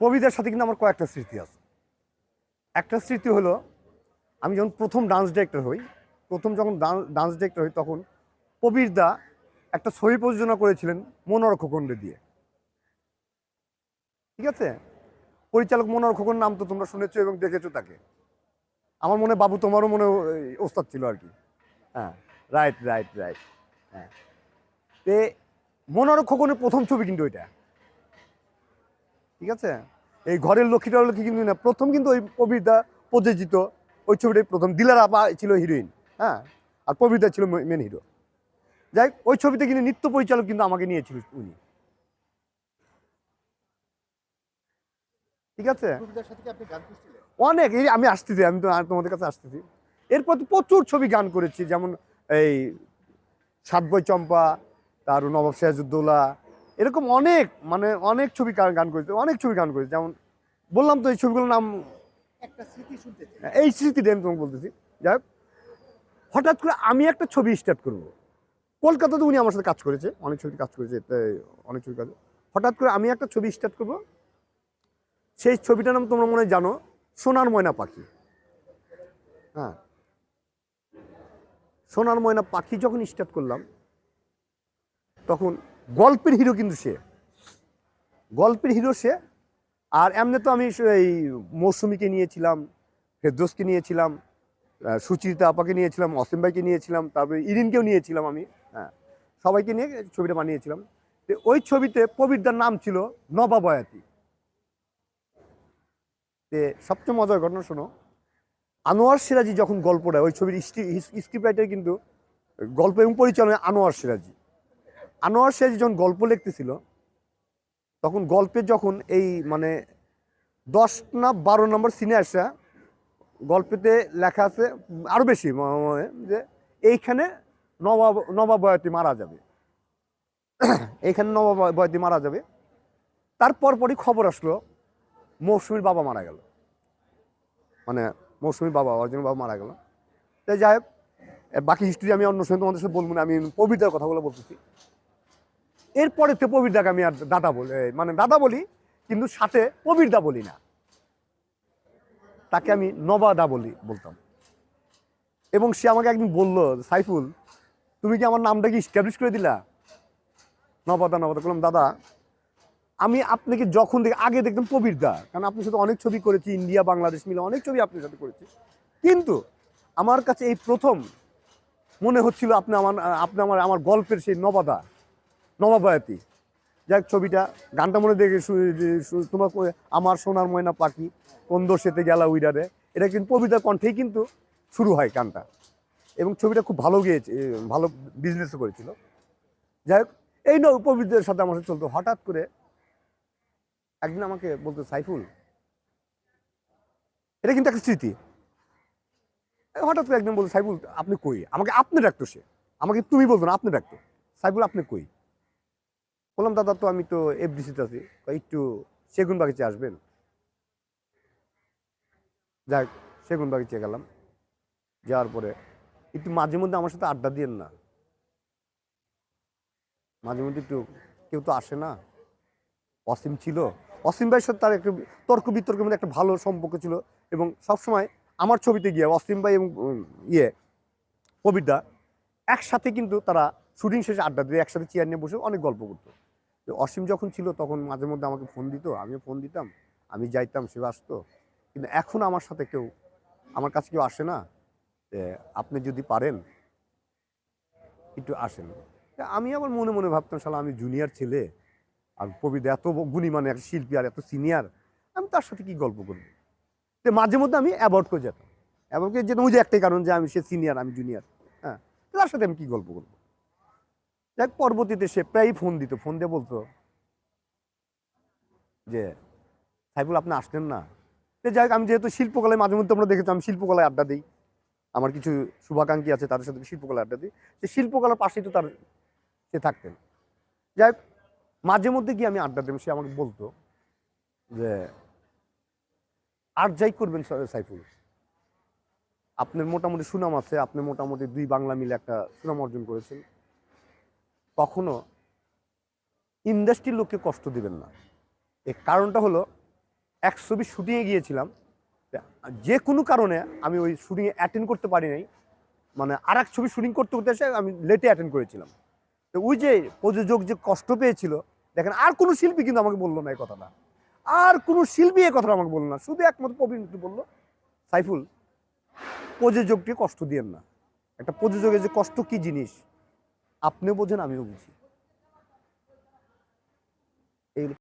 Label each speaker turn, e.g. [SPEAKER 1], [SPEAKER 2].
[SPEAKER 1] কবিদের সাথে কিন্তু আমার কয়েকটা স্মৃতি আছে। একটা স্মৃতি হলো, আমি যখন প্রথম ডান্স ডিরেক্টর হই, প্রথম যখন ডান্স ডিরেক্টর হই তখন কবিরদা একটা ছবি প্রযোজনা করেছিলেন মনোহর খোকনরে দিয়ে। ঠিক আছে? পরিচালক মনোহর খোকন নাম তো তোমরা শুনেছো এবং দেখেছ তাকে। আমার মনে, বাবু তোমারও মনে ওস্তাদ ছিল আর কি। হ্যাঁ রাইট রাইট রাইট হ্যাঁ। তে মনোহর খোকনের প্রথম ছবি কিন্তু ওইটা। ঠিক আছে? এই ঘরের লক্ষ্মীটা লক্ষ্মী কিন্তু না প্রথম কিন্তু ওই কবিতা প্রযোজিত ওই ছবিটাই প্রথম। দিলার আপা ছিল হিরোইন হ্যাঁ? আর কবিতা ছিল মেন হিরো যাই ওই ছবিতে কিন্তু নৃত্য পরিচালক কিন্তু আমাকে নিয়েছিল উনি। ঠিক আছে? অনেক এই আমি আসতেছি আমি তো তোমাদের কাছে আসতেছি। এরপর তো প্রচুর ছবি গান করেছি যেমন এই সাত বই চম্পা তার নবাব সিরাজউদ্দৌলা এরকম অনেক মানে অনেক ছবি গান করেছে অনেক ছবি গান করেছে। যেমন বললাম তো এই ছবিগুলোর নাম
[SPEAKER 2] একটা স্মৃতি
[SPEAKER 1] এই স্মৃতিটা আমি তোমাকে বলতেছি। যাই হোক হঠাৎ করে আমি একটা ছবি স্টার্ট করব। কলকাতাতে উনি আমার সাথে কাজ করেছে অনেক ছবি কাজ করেছে অনেক ছবি কাজ। হঠাৎ করে আমি একটা ছবি স্টার্ট করব। সেই ছবিটার নাম তোমরা মনে হয় জানো সোনার ময়না পাখি। হ্যাঁ। সোনার ময়না পাখি যখন স্টার্ট করলাম তখন গল্পের হিরো কিন্তু সে। গল্পের হিরো সে। আর এমনি তো আমি এই মৌসুমীকে নিয়েছিলাম, ফেরদোসকে নিয়েছিলাম সুচিতা আপাকে নিয়েছিলাম, অসীম ভাইকে নিয়েছিলাম, তারপরে ইরিনকেও নিয়েছিলাম আমি হ্যাঁ সবাইকে নিয়ে ছবিটা বানিয়েছিলাম। তো ওই ছবিতে প্রবীরদার নাম ছিল নবাবয়াতি তে সবচেয়ে মজার ঘটনা শোনো, আনোয়ার সিরাজি যখন গল্পটা, ওই ছবির স্ক্রিপ্ট রাইটার কিন্তু গল্প এবং পরিচালনায় আনোয়ার সিরাজি। আনোয়ার শেষ যখন গল্প লিখতেছিল, তখন গল্পে যখন এই মানে দশ না বারো নম্বর সিনে আসা, গল্পেতে লেখা আছে আরও বেশি যে এইখানে নবাব নবাবয়তী মারা যাবে। এইখানে নবাবয়তী মারা যাবে। তারপর পরই খবর আসলো, মৌসুমীর বাবা মারা গেল। মানে মৌসুমীর বাবা, অর্জুনের বাবা মারা গেল। তাই যাই হোক বাকি হিস্ট্রি আমি অন্য সময় তোমাদের সাথে বলব না, আমি পবিতার কথাগুলো বলতেছি। এরপরে তো পবিরদাকে আমি আর দাদা বলি মানে দাদা বলি, কিন্তু সাথে পবিরদা বলি না। তাকে আমি নবাদা বলি, বলতাম। এবং সে আমাকে একদিন বলল, সাইফুল, তুমি কি আমার নামটা কি স্ট্যাবলিশ করে দিলা? নবাদা নবাদা বললাম, দাদা, আমি আপনাকে যখন দেখি, আগে দেখতাম কবিরদা কারণ আপনার সাথে অনেক ছবি করেছি, ইন্ডিয়া, বাংলাদেশ মিলে অনেক ছবি আপনার সাথে করেছি। কিন্তু আমার কাছে এই প্রথম মনে হচ্ছিল আপনি আমার আপনি আমার আমার গল্পের সেই নবাদা নবাবায়াতি যাক, ছবিটা, গানটা মনে দেখে তোমার আমার সোনার ময়না পাখি, কোন দোষেতে গেলা উইডারে এটা কিন্তু কবিতা কণ্ঠেই কিন্তু শুরু হয় গানটা। এবং ছবিটা খুব ভালো গিয়েছে ভালো বিজনেসও করেছিল। যাই হোক, এই নয় উপবিদের সাথে আমার চলতো। হঠাৎ করে একদিন আমাকে বলতো, সাইফুল, এটা কিন্তু একটা স্মৃতি। হঠাৎ করে একদিন বলতো, সাইফুল, আপনি কই? আমাকে আপনি ডাকতো সে। আমাকে তুমি বলতো না, আপনি ডাকতো। সাইফুল, আপনি কই? বললাম, দাদা, তো আমি তো এফডিসিতে আছি একটু সেগুন বাগিচে আসবেন? যাক, সেগুন বাগিচে গেলাম। যাওয়ার পরে একটু মাঝে মধ্যে আমার সাথে আড্ডা দিয়েন না। মাঝে মধ্যে একটু কেউ তো আসে না। অসীম ছিল। অসীম ভাইয়ের সাথে তার একটু তর্ক বিতর্কের মধ্যে একটা ভালো সম্পর্ক ছিল এবং সবসময় আমার ছবিতে গিয়ে অসীম ভাই এবং ইয়ে কবিতা একসাথে কিন্তু তারা শুটিং শেষে আড্ডা দিয়ে একসাথে চেয়ার নিয়ে বসে অনেক গল্প করতো। অসীম যখন ছিল, তখন মাঝে মধ্যে আমাকে ফোন দিত, আমিও ফোন দিতাম, আমি যাইতাম, সে আসতো। কিন্তু এখন আমার সাথে কেউ, আমার কাছে কেউ আসে না আপনি যদি পারেন, একটু আসেন। আমি আবার মনে মনে ভাবতাম, শালা, আমি জুনিয়র ছেলে, আর কবিতা এত গুণী মানে একটা শিল্পী আর এত সিনিয়র আমি তার সাথে কি গল্প করব? তো মাঝে মধ্যে আমি অ্যাভয়েড করে যেতাম। অ্যাভয়েড করে যেতাম, ওই যে একটাই কারণ যে আমি সে সিনিয়র আমি জুনিয়র হ্যাঁ তার সাথে আমি কি গল্প করব? দেখ, পরবর্তীতে সে প্রায়ই ফোন দিত ফোন দিয়ে বলতো যে, সাইফুল, আপনি আসলেন না। তো যাই আমি যেহেতু শিল্পকলায় মাঝে মধ্যে আমরা দেখেছি, আমি শিল্পকলায় আড্ডা দিই। আমার কিছু শুভাকাঙ্ক্ষী আছে, তাদের সাথে শিল্পকলায় আড্ডা দিই। সে শিল্পকলার পাশেই তো তার, সে থাকতেন। যাই মাঝে মধ্যে গিয়ে আমি আড্ডা দেব, সে আমাকে বলতো যে, আর যাই করবেন সাইফুল, আপনার মোটামুটি সুনাম আছে, আপনি মোটামুটি দুই বাংলা মিলে একটা সুনাম অর্জন করেছেন। কখনো ইন্ডাস্ট্রির লোককে কষ্ট দিবেন না। এর কারণটা হলো, এক ছবি শুটিংয়ে গিয়েছিলাম, যে কোনো কারণে আমি ওই শুটিংয়ে অ্যাটেন্ড করতে পারি নাই। মানে আর এক ছবি শুটিং করতে করতে এসে আমি লেটে অ্যাটেন্ড করেছিলাম। তো ওই যে প্রযোজক যে কষ্ট পেয়েছিল, দেখেন আর কোনো শিল্পী কিন্তু আমাকে বলল না এই কথাটা। আর কোনো শিল্পী এই কথাটা আমাকে বলল না। শুধু একমাত্র প্রবীণ বলল, সাইফুল, প্রযোজককে কষ্ট দিয়েন না। একটা প্রযোজকের যে কষ্ট কি জিনিস? আপনিও বোঝেন আমিও বুঝি।